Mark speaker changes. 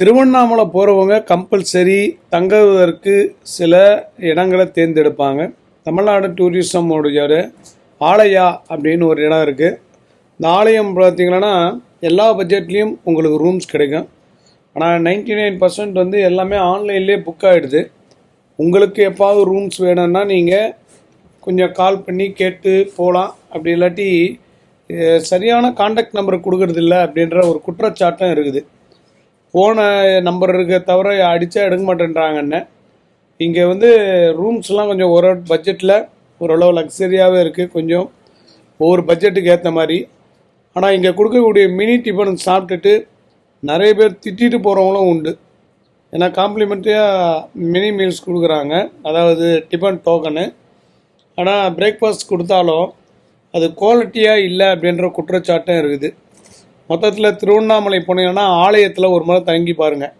Speaker 1: திருவண்ணாமலை போகிறவங்க கம்பல்சரி தங்குவதற்கு சில இடங்களை தேர்ந்தெடுப்பாங்க. தமிழ்நாடு டூரிசம் உடைய ஆலயா அப்படின்னு ஒரு இடம் இருக்குது இந்த ஆலயம் பார்த்தீங்கன்னா எல்லா பட்ஜெட்லேயும் உங்களுக்கு ரூம்ஸ் கிடைக்கும். ஆனால் நைன்டி நைன் பர்சன்ட் வந்து எல்லாமே ஆன்லைன்லேயே புக் ஆகிடுது உங்களுக்கு எப்பாவது ரூம்ஸ் வேணும்னா நீங்கள் கொஞ்சம் கால் பண்ணி கேட்டு போகலாம் அப்படி இல்லாட்டி சரியான காண்டாக்ட் நம்பர் கொடுக்கறதில்ல அப்படின்ற ஒரு குற்றச்சாட்டும் இருக்குது. போன நம்பர் இருக்க தவிர அடித்தா எடுக்க மாட்டேன்றாங்கன்னு. இங்கே வந்து ரூம்ஸ்லாம் கொஞ்சம் ஒரு பட்ஜெட்டில் ஓரளவு லக்ஸரியாகவே இருக்குது கொஞ்சம் ஒவ்வொரு பட்ஜெட்டுக்கு ஏற்ற மாதிரி. ஆனால் இங்கே கொடுக்கக்கூடிய மினி டிஃபன் சாப்பிட்டுட்டு நிறைய பேர் திட்டிட்டு போகிறவங்களும் உண்டு. ஏன்னா காம்ப்ளிமெண்ட்ரியாக மினி மீல்ஸ் கொடுக்குறாங்க. அதாவது டிஃபன் டோக்கனு ஆனால் பிரேக்ஃபாஸ்ட் கொடுத்தாலும் அது குவாலிட்டியாக இல்லை அப்படின்ற குற்றச்சாட்டும் இருக்குது. மொத்தத்தில் திருவண்ணாமலை போனீங்கன்னா ஆலயத்தில் ஒரு முறை தங்கி பாருங்கள்